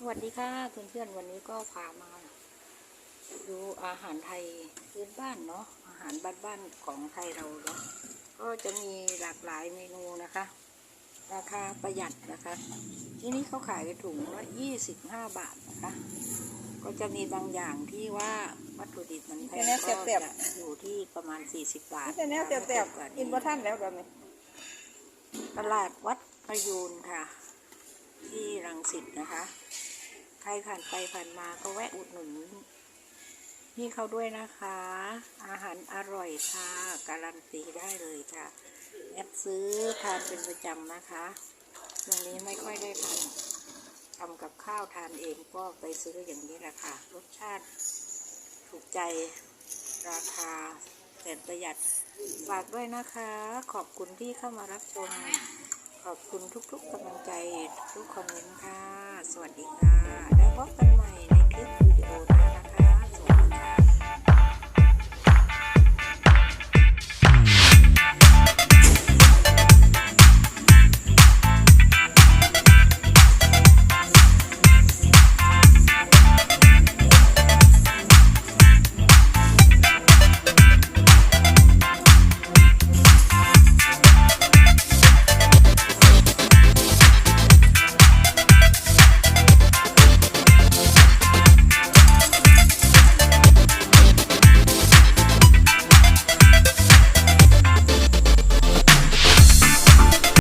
สวัสดีค่ะเพื่อนๆวันนี้ก็พามาดูอาหารไทยพื้นบ้านเนาะอาหารบ้านๆของไทยเราเนาะก็จะมีหลากหลายเมนูนะคะ ราคาประหยัดนะคะที่นี่เขาขายถุงละ25บาทนะคะ ก็จะมีบางอย่างที่ว่าวัตถุดิบมันแพงแนวก็แซ่บจะอยู่ที่ประมาณ40บาทแต่แนวแซ่บกว่าๆกินบ่ทันแล้วแบบนี้ตลาดวัดประยูนค่ะ ที่รังสิตนะคะ ใครผ่านไปผ่านมาก็แวะอุดหนุนนี่เขาด้วยนะคะ อาหารอร่อยค่ะ การันตีได้เลยค่ะ แอดซื้อทานเป็นประจำนะคะช่วงนี้ไม่ค่อยได้ทำทำกับข้าวทานเองก็ไปซื้ออย่างนี้แหละค่ะ รสชาติถูกใจราคาแสนประหยัดฝากด้วยนะคะ ขอบคุณที่เข้ามารับชม ขอบคุณทุกๆกำลังใจทุกคอมเมนต์ค่ะ สวัสดีค่ะ แล้วพบกันใหม่ในคลิปวิดีโอหน้านะคะ